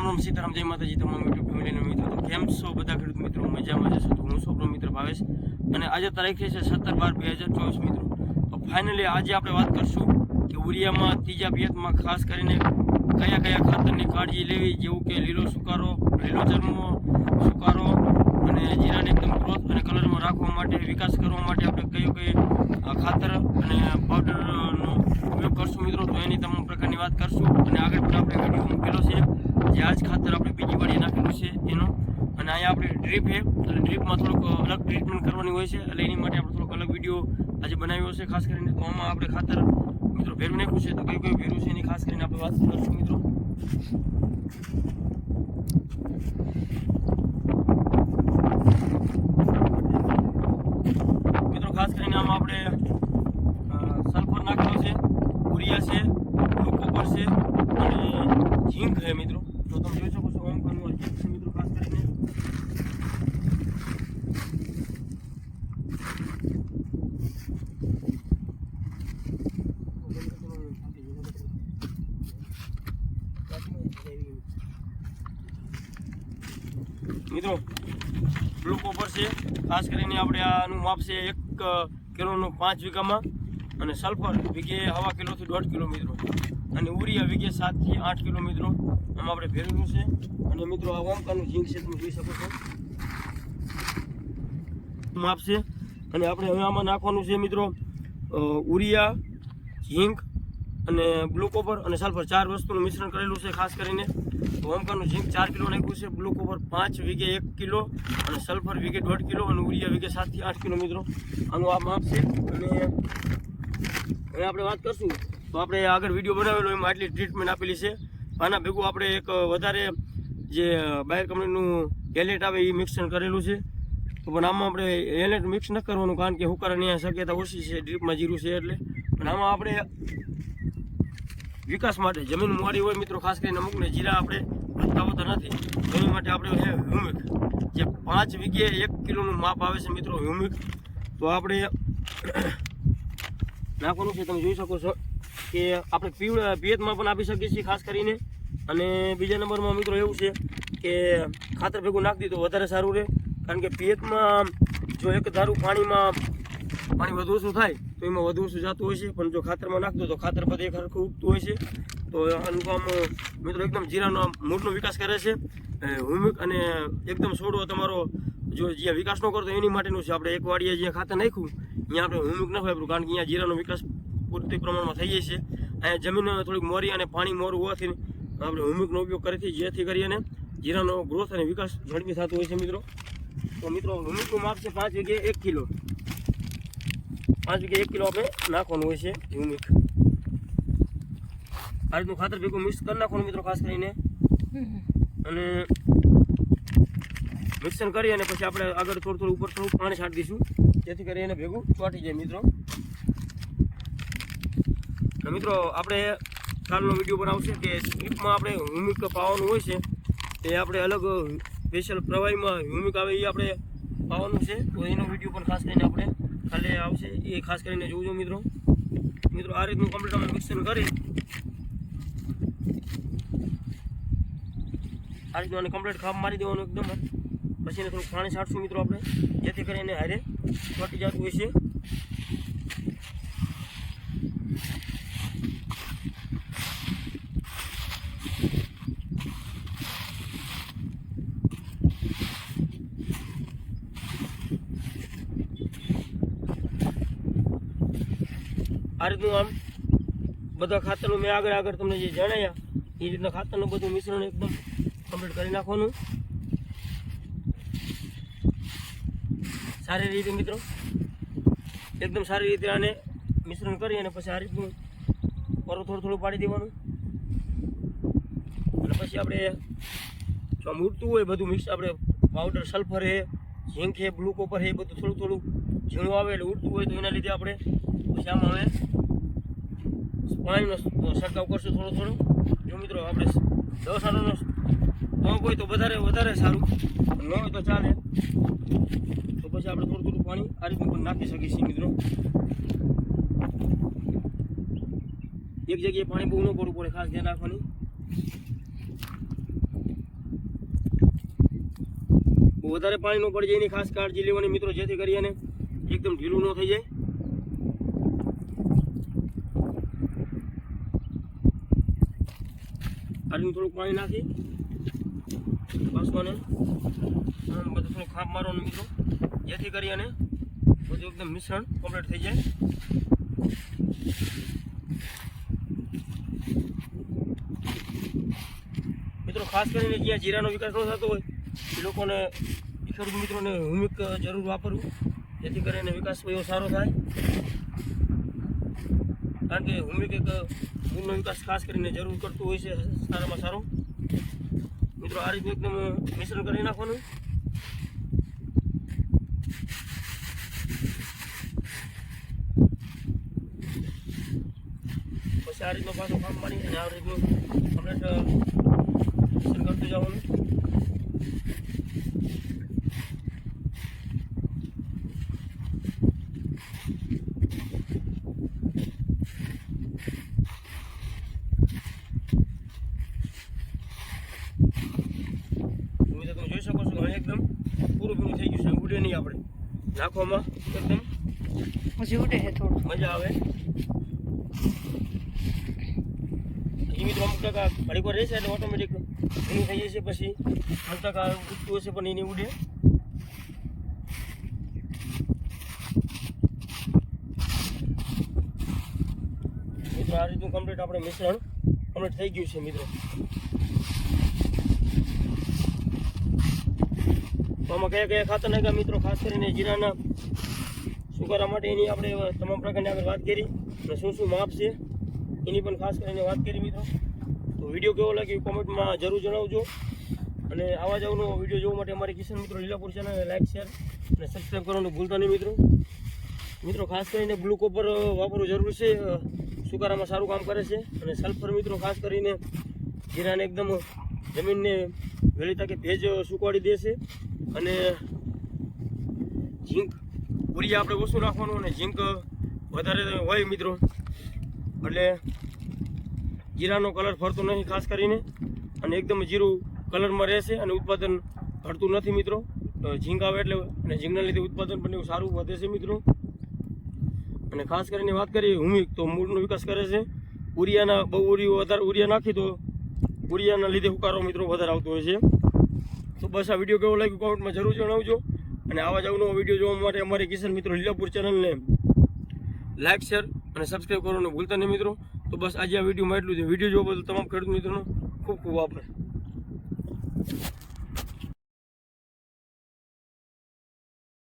રામ રામ સીતારામ જય માતાજી તમામ યુટ્યુબ ફેમિલીના મિત્રો. તો કેમ છો બધા ખેડૂત મિત્રો? મજામાં જશો તો હું છું આપણો મિત્ર ભાવેશ. અને આજે તારીખ છે સત્તર બાર બે હજાર ચોવીસ મિત્રો. તો ફાઇનલી આજે આપણે વાત કરશું કે ઉરિયામાં, ત્રીજા પિયતમાં ખાસ કરીને કયા કયા ખાતરની કાળજી લેવી? જેવું કે લીલો સુકારો, લીલો ચરમો, સુકારો અને જીરાને એકદમ ગ્રોથ અને કલરમાં રાખવા માટે, વિકાસ કરવા માટે આપણે કયું કઈ ખાતર અને પાવડરનો ઉપયોગ કરશું મિત્રો? તો એની તમામ પ્રકારની વાત કરશું. અને આગળ પણ આપણે વીડિયો મૂકેલો જે આજ ખાતર આપણે બીજી વાળી નાખેલું છે એનું. અને અહીંયા આપણે ડ્રીપ છે. એટલે ડ્રીપમાં થોડુંક અલગ ટ્રીટમેન્ટ કરવાની હોય છે. એટલે એની માટે આપણે થોડોક અલગ વીડિયો આજે બનાવ્યો છે, ખાસ કરીને તો આમાં આપણે ખાતર, મિત્રો ભેરું નાખ્યું છે. તો કયું કયું ભેરું છે એની ખાસ કરીને આપણે વાત કરીશું, મિત્રો ખાસ કરીને આમાં આપણે અ, સલ્ફર નાખેલો છે ઉરિયા છે ગ્લુકોપર છે અને ઝીંક છે મિત્રો તો તમે જોઈ શકો છો ઓમ ઝીંક છે. મિત્રો ખાસ કરીને? મિત્રો ગ્લુકોપર છે. ખાસ કરીને આપણે આનું માપ છે એક કિલોનું પાંચ વીઘામાં અને સલ્ફર વીઘે હવા કિલોથી દોઢ કિલો મિત્રો. અને ઉરિયા વીઘે સાતથી આઠ કિલો મિત્રો આમાં આપણે ભેરવેલું છે. અને મિત્રો આ ઓમકાનું ઝીંક છે, તમે જોઈ શકો છો. માપ છે. અને આપણે હવે આમાં નાખવાનું છે મિત્રો ઉરિયા, ઝીંક અને બ્લુ કોપર અને સલ્ફર. ચાર વસ્તુનું મિશ્રણ કરેલું છે ખાસ કરીને. ઓમકાનું ઝીંક ચાર કિલો નાખ્યું છે, બ્લુ પાંચ વીઘે એક કિલો અને સલ્ફર વીઘે દોઢ કિલો અને ઉરિયા વીઘે સાતથી આઠ કિલો મિત્રો. આનું આ માપ છે. અને હવે આપણે વાત કરશું તો આપણે આગળ વીડિયો બનાવેલો, એમાં આટલી ટ્રીટમેન્ટ આપેલી છે. આના ભેગું આપણે એક વધારે જે બાયર કંપનીનું એલેટ આવે એ મિક્સર કરેલું છે. પણ આમાં આપણે એલેટ મિક્સ ન કરવાનું, કારણ કે હુકારાની અહીંયા શક્યતા ઓછી છે ડ્રીપમાં જીરું છે એટલે. પણ આમાં આપણે વિકાસ માટે જમીન મોડી હોય મિત્રો, ખાસ કરીને અમુકને જીરા આપણે વધતા હોતા નથી. એની માટે આપણે હ્યુમિક જે પાંચ વીઘે એક કિલોનું માપ આવે છે મિત્રો હ્યુમિક તો આપણે નાખવાનું છે, તમે જોઈ શકો છો. કે આપણે પીવડ પિયતમાં પણ આપી શકીએ છીએ ખાસ કરીને. અને બીજા નંબરમાં મિત્રો એવું છે કે ખાતર ભેગું નાખી દીધું વધારે સારું રહે. કારણ કે પિયતમાં જો એક ધારું પાણીમાં પાણી વધુ ઓછું થાય, તો એમાં વધુ ઓછું જતું હોય છે. પણ જો ખાતરમાં નાખતો તો ખાતર બધે એક હરખું ઉગતું હોય છે. તો આનું મિત્રો, એકદમ જીરાનો મૂળનો વિકાસ કરે છે. હુમિક અને એકદમ છોડવો તમારો જો જ્યાં વિકાસ ન કરતો એની માટેનું છે. આપણે એક વાડીએ જ્યાં ખાતર નાખ્યું, ત્યાં આપણે હુમિક ન વાપર્યું કારણ કે અહીંયા જીરાનો વિકાસ પૂરતી પ્રમાણમાં થઈ જાય છે. અહીંયા જમીન થોડીક મોરી અને પાણી મોરું હોવાથી આપણે હુમિકનો ઉપયોગ કરીથી જેથી કરીને જીરાનો ગ્રોથ અને વિકાસ ઝડપી થતો હોય છે મિત્રો. તો મિત્રો હુમિકનું માપ છે પાંચ વીઘે એક કિલો. પાંચ વીઘે એક કિલો આપણે નાખવાનું હોય છે હુમિક આ રીતનું ખાતર ભેગું મિક્સ કરી નાખવાનું મિત્રો, ખાસ કરીને. અને મિક્સન કરી અને પછી આપણે આગળ થોડું થોડું ઉપર થોડું પાણી છાંટી દઈશું. જેથી કરી એને ભેગું ચોંટી જાય મિત્રો. અને મિત્રો, આપણે કાલનો વીડિયો બનાવશે કે સ્લીપમાં આપણે હ્યુમિક પાવાનું હોય છે, તે આપણે અલગ સ્પેશિયલ પ્રવાહીમાં હ્યુમિક આવે એ આપણે પાવાનું છે. તો એનો વીડિયો પણ ખાસ કરીને આપણે કાલે આવશે, એ ખાસ કરીને જોજો મિત્રો. મિત્રો, આ રીતનું કમ્પ્લીટ આપણે મિક્સર કરી. આ રીતનું આને કમ્પ્લીટ ખાપ મારી દેવાનું એકદમ. પછી એને થોડું પાણી છાંટશું મિત્રો આપણે, જેથી કરીને હારે ફટી જતું હોય છે. આ રીતનું આમ બધા ખાતરનું મેં આગળ આગળ તમને જે જણાવ્યા એ રીતના ખાતરનું બધું મિશ્રણ એકદમ કમ્પ્લીટ કરી નાખવાનું. સારી રીતે મિત્રો, એકદમ સારી રીતે આને મિશ્રણ કરી અને પછી આ રીતનું પરો થોડું થોડું પાડી દેવાનું. અને પછી આપણે જો મૂળતું હોય બધું મિક્સ, આપણે પાવડર સલ્ફર છે ઝીંક છે બ્લુ કોપર એ બધું થોડું થોડું ઝીણું આવે એટલે ઉડતું હોય તો એના લીધે આપણે પછી આમાં હવે પાણીનો છંટકાવ કરશું થોડો થોડો. જો મિત્રો, આપણે દસ આટોનો પંપ હોય તો વધારે વધારે સારું. ન હોય તો ચાલે. તો પછી આપણે થોડું થોડું પાણી આ રીતનું પણ નાખી શકીએ છીએ મિત્રો. એક જગ્યાએ પાણી બહુ ન પડવું પડે, ખાસ ધ્યાન રાખવાની. વધારે પાણી ન પડી જાય એની ખાસ કાળજી લેવાની મિત્રો, જેથી કરીને એકદમ ઢીલું ન થઈ જાય. આટલું થોડુંક પાણી નાખી. બાસવાને આમ બધું થોડું ખાપ મારવાનું મિત્રો જેથી કરી અને બધું એકદમ મિશ્રણ કમ્પ્લીટ થઈ જાય. મિત્રો, ખાસ કરીને જ્યાં જીરાનો વિકાસ ન થતો હોય, એ લોકોને ખેડૂત મિત્રોને હુમિક જરૂર વાપરવું જેથી કરીને વિકાસ એવો સારો થાય. કારણ કે હું કંઈક મૂળનો વિકાસ ખાસ કરીને જરૂર કરતું હોય છે, સારામાં સારો. મિત્રો, આ રીતનું એકદમ મિશ્રણ કરી નાખવાનું. પછી આ રીતનો પાછો કામ મારી અને આ રીતનું કમ્પ્લીટ મિશ્રણ કરતું જવાનું તમે તો તમે જોઈ શકો છો કે હવે એકદમ પૂરું પૂરું થઈ ગયું છે ઉડે નહીં આપણે. નાખવામાં એકદમ પછી ઉડે છે થોડું મજા આવે. એ મિત્રો અમુક ટકા ઘડીક વાર રહેશે એટલે ઓટોમેટિક એનું થઈ જશે પછી. અમુક ટકા ઉડતું હશે પણ એની ઉડે. મિત્રો આ રીતનું કમ્પ્લીટ આપણે મિશ્રણ કમ્પ્લીટ થઈ ગયું છે મિત્રો. તો આમાં કયા કયા ખાતર નાખ્યા મિત્રો? ખાસ કરીને જીરાના. સુકારા માટે એની આપણે તમામ પ્રકારની આગળ વાત કરી. અને શું શું માપ છે? એની પણ ખાસ કરીને વાત કરી મિત્રો. તો વીડિયો કેવો લાગ્યો કોમેન્ટમાં જરૂર જણાવજો. અને આવા જ અવનો વીડિયો જોવા માટે અમારી કિશન મિત્રો લીલાપુર ચેનલને લાઈક શેર અને સબસ્ક્રાઈબ કરવાનું ભૂલતા નહીં મિત્રો. મિત્રો, ખાસ કરીને બ્લુ કોપર વાપરવું જરૂર છે. સુકારામાં સારું કામ કરે છે. અને સલ્ફર મિત્રો, ખાસ કરીને જીરાને એકદમ જમીનને વહેલી તકે ભેજ સુકવાડી દેશે અને ઝીંક પૂરી આપણે ઓછું નાખવાનું અને ઝીંક વધારે હોય મિત્રો. એટલે જીરાનો કલર ફરતો નથી ખાસ કરીને અને એકદમ જીરું કલરમાં રહેશે અને ઉત્પાદન ઘટતું નથી મિત્રો. ઝીંક આવે એટલે અને ઝીંકના લીધે ઉત્પાદન પણ એવું સારું વધે છે મિત્રો. અને ખાસ કરીને વાત કરીએ હુમિક તો મૂળનો વિકાસ કરે છે. ઉરિયાના બહુ ઉરિયો વધારે ઉરિયા નાખી તો ઉરિયાના લીધે હુકારો મિત્રો વધારે આવતો હોય છે. તો બસ આ વીડિયો કેવો લાગ્યો કોમેન્ટમાં જરૂર જણાવજો. અને આવા જ અવનવો વીડિયો જોવા માટે અમારી કિશન મિત્રો લીલાપુર ચેનલને લાઇક શેર અને સબસ્ક્રાઈબ કરવાનું ભૂલતા નહીં મિત્રો. તો બસ આજે આ વિડીયોમાં એટલું છે વીડિયો જોવા બદલ તમામ ખેડૂત મિત્રોનો ખૂબ ખૂબ આભાર.